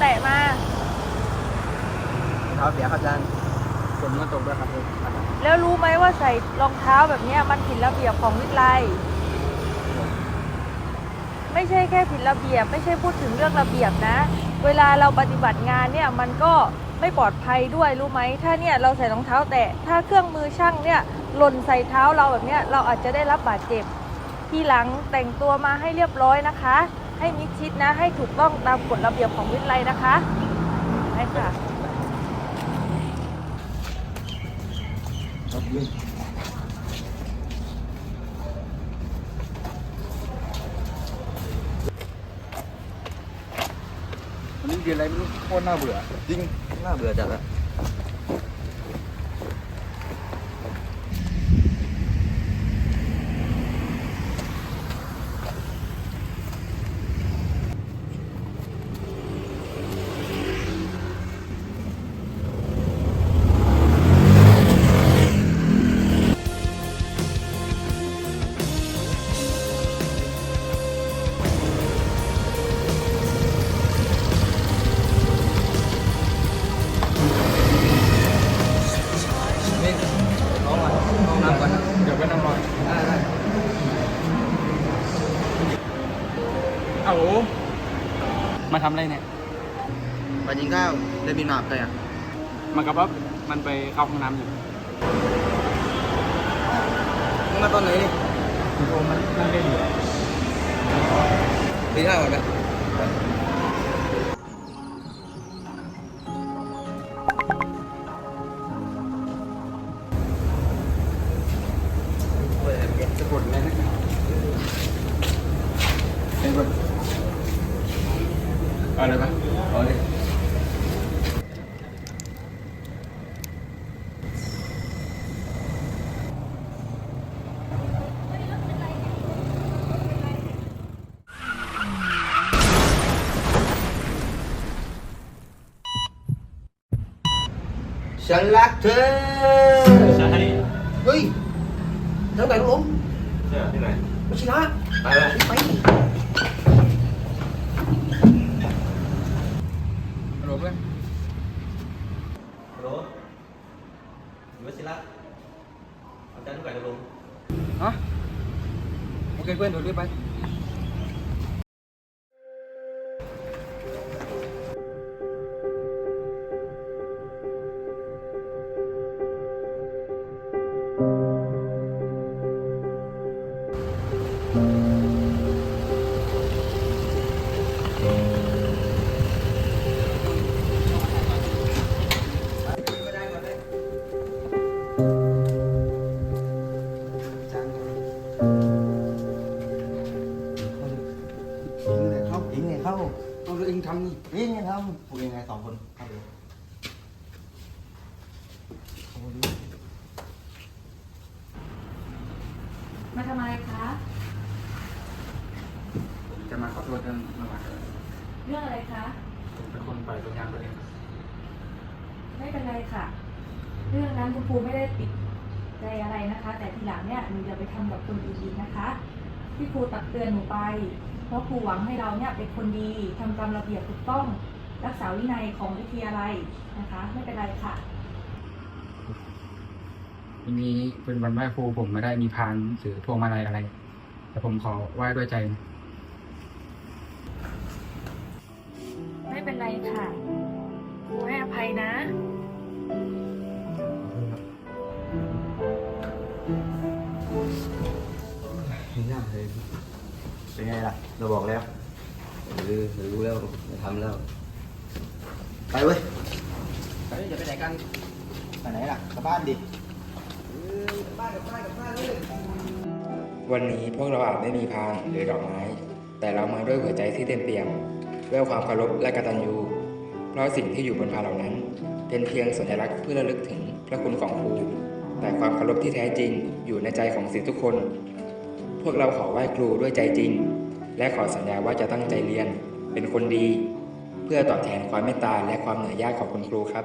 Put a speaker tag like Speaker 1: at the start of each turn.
Speaker 1: แตะมา
Speaker 2: เท้าเสียครับอาจารย์ฝนมันตกด้วยครับ
Speaker 1: แล้วรู้ไหมว่าใส่รองเท้าแบบเนี้ยมันผิดระเบียบของวิทยาลัย ไม่ใช่แค่ผิดระเบียบ ไม่ใช่พูดถึงเรื่องระเบียบนะ เวลาเราปฏิบัติงานเนี่ยมันก็ไม่ปลอดภัยด้วยรู้ไหม ถ้าเนี่ยเราใส่รองเท้าแตะ ถ้าเครื่องมือช่างเนี่ยหล่นใส่เท้าเราแบบเนี้ยเราอาจจะได้รับบาดเจ็บ ทีหลังแต่งตัวมาให้เรียบร้อยนะคะ ให้มิดชิดนะ ให้ถูกต้องตามกฎระเบียบของวิทยาลัยนะคะใช่ค่ะ
Speaker 2: วันนี้เรียนอะไรไม่รู้โคตรน่าเบื่อ
Speaker 3: จริง น่าเบื่อจัดละ
Speaker 2: เอา
Speaker 4: มาทำอะไรเนี่ย
Speaker 3: ไปกินข้าวได้บินมาใครอะ
Speaker 4: มันกับว่ามันไปเข้าห้องน้ำอยู่
Speaker 3: มึงมาตอนไหนนี่
Speaker 4: โอ้มันนั่งเล่นอยู่
Speaker 3: กินข้าวก่อนไหมเปิดเก็บ
Speaker 4: จะกดอะไรนะ
Speaker 2: เห็นก่อน
Speaker 4: เอาเลยปะ
Speaker 2: เอาเลย
Speaker 3: ฉันรักเธอ
Speaker 4: ใช่
Speaker 3: เฮ้ยเธอไหนลูกผม
Speaker 4: ใช่ที่ไหน
Speaker 3: ไม่ใช่นะ
Speaker 4: ไปเลย
Speaker 3: ไป
Speaker 2: ฮัลโหลเพื่อน
Speaker 5: ฮัลโหลอยู่วชิระ อาจารย์ทุกการจะ
Speaker 2: เอาตัวเองทำนี่
Speaker 3: ยิงเลยเข้าพูดยังไงสองคนเข้าเลย
Speaker 1: มาทำอะไรคะ
Speaker 4: ผมจะมาขอโทษเรื่องเมื่อวานครับ
Speaker 1: เรื่องอะไรคะ
Speaker 4: ผมเป็นคนปล่อยตัวอย่างตัวเอง
Speaker 1: ไม่เป็นไรค่ะ เรื่องนั้นคุณครูไม่ได้ติดใจอะไรนะคะ แต่ทีหลังเนี่ยหนูอย่าไปทำกับคนอื่นอีกนะคะ ที่ครูตักเตือนหนูไป เพราะครูหวังให้เราเนี่ยเป็นคนดีทำตามระเบียบถูกต้องรักษาวินัยของวิทยาลัยนะคะ ไม่เป็นไรค่ะ
Speaker 4: วันนี้เป็นวันไหว้ครูผมไม่ได้มีพานหรือพวงมาลัยอะไร แต่ผมขอไหว้ด้วยใจนะ
Speaker 1: ไม่เป็นไรค่ะ
Speaker 3: เป็นไงล่ะ เราบอกแล้วหรือรู้แล้วไม่ทำแล้ว ไปเว้ยไปจะไปไหนกัน ไปไหนล่ะ กลับบ้านดิเออกลับบ้านกลับบ้านกลับบ้านเลย
Speaker 6: วันนี้พวกเราอาจไม่มีพานหรือดอกไม้ แต่เรามาด้วยหัวใจที่เต็มเปี่ยมด้วยความเคารพและกตัญญูเพราะสิ่งที่อยู่บนพานเหล่านั้น เป็นเพียงสัญลักษณ์เพื่อระลึกถึงพระคุณของครูแต่ความเคารพที่แท้จริงอยู่ในใจของศิษย์ทุกคน พวกเราขอไหว้ครูด้วยใจจริง และขอสัญญาว่าจะตั้งใจเรียน เป็นคนดี เพื่อตอบแทนความเมตตาและความเหนื่อยยากของคุณครูครับ